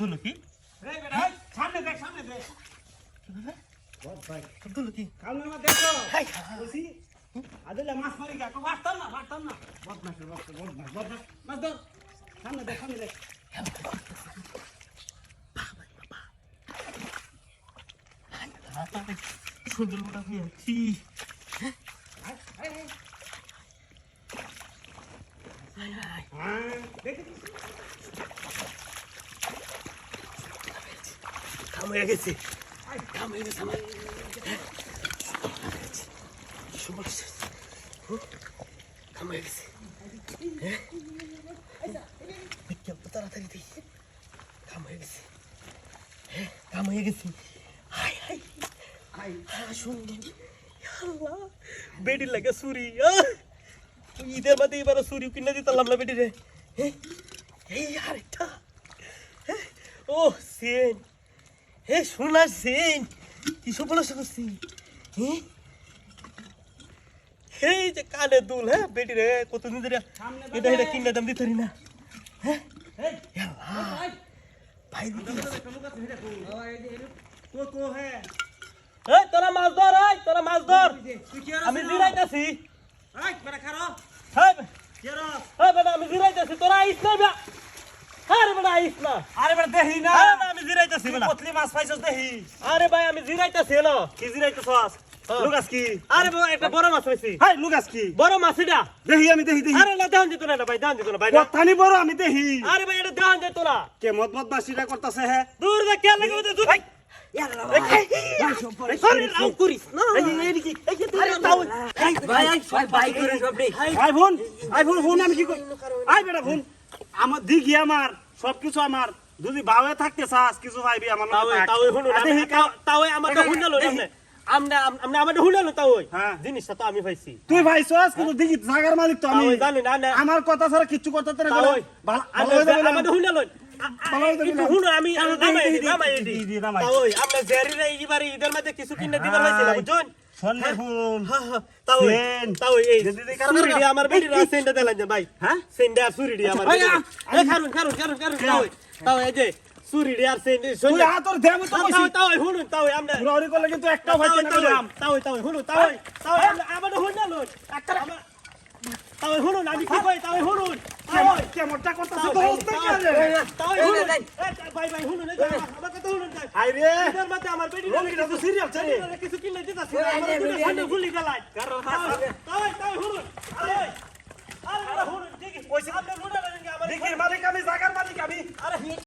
হলো কি? সামনে দেখ সামনে দেখ হলো কি? কাল না দেখো বলছি আদিলে মাছ মারি গা। পারতাম না পারতাম না। বদমাস বদমাস বদমাস মাছ ধর। সামনে দেখ সামনে দেখ সুন্দর মোটা হ্যাঁ দেখে কাম হয়ে গেছে কাম হয়ে গেছে আমার সময় গেছে হ্যাঁ? হয়ে গেছে হ্যাঁ কাম হয়ে গেছে হাই হাই হাই সুন্দর আল্লাহ বেডির লাগে সুরি! ঈদের মধ্যে এবার সুরি কিনে দিতাম না বেডি রে হ্যাঁ? এই আরেকটা? ও সেন। হে সোনার সেন। কি সব বলে করছি হ্যাঁ? এই যে কানে দুল হ্যাঁ বেটি রে কতদিন ধরে এটা এটা কিনে দাম দিতে না। হ্যাঁ? ভাই এই তোরা মাছ ধর এই তোরা মাছ ধর। আমি জিরাইতাছি এই খারো হ্যাঁ হ্যাঁ বেটা আমি জিরাইতাছি তোরা আইস না বে আরে বেটা আইস না আরে বেটা দেহি না আমি জিরাইতাছি বেটা পতলি মাছ পাইছস দেহি আরে ভাই আমি জিরাইতাছি হলো কি জিরাইতেছস হ্যাঁ। লুকাস কি আরে একটা বড় মাছ হয়েছি হাই লুকাস কি বড় মাছ এটা দেহি আমি দেহি দেহি আরে না দেখান যেত না ভাই দেখান যেত না ভাই না। কথানি বড় আমি দেহি আরে ভাই এটা দেখান যেত না কে মত মত বাসিটা করতেছে হ্যাঁ দূর দে কে লাগে ওদের দূর আরে রাও করিস না এই এই এই এই যে তুই ভাই করে সব নেই আই আই আমি কি করি আই বেটা বোন আমার দিঘি আমার আমার যদি বাবে থাকতে চাস কিছু চাইবি আমার তাও। তাও না আমরা হ্যাঁ। জিনিসটা তো আমি পাইছি তুই ভাই চাস কিন্তু দিঘি জাগার মালিক তো আমি তাও জানি না না আমার কথা ছাড়া কিচ্ছু করতে ভালো হয়ে আমি এইবারে ঈদের মধ্যে কিছু কিনে দিবার হয়েছে বুঝুন সন্ধ্যে ফুল হ্যাঁ হ্যাঁ তাও এই দেলান ভাই হ্যাঁ? সেন্ডা আর সুরিডি আমার ভাই, বেটির। খারুন খারুন খারুন খারুন তাও তাও এই যে সুরিডি আর সেন্ডা তুই হাতর দেব তো তাও তাও হুনুন তাও আমরা ঘুরাঘুরি করলে কিন্তু একটাও তাও না তাও তাও তাও হুনুন তাও তাও আমার হুনুন না লোন তাও হুনুন আমি কি কই তাও হুনুন কেমনটা করতেছে? তাও তো অবস্থা কি ভাই ভাই হুনুন এই যে আমার কথা হুনুন হাই রে। ঈদের মধ্যে আমার বেটির রঙিটা তো কিছু কিনে দিতাছি আমার গুলি গেলাই তাই তাই হুনুন। আরে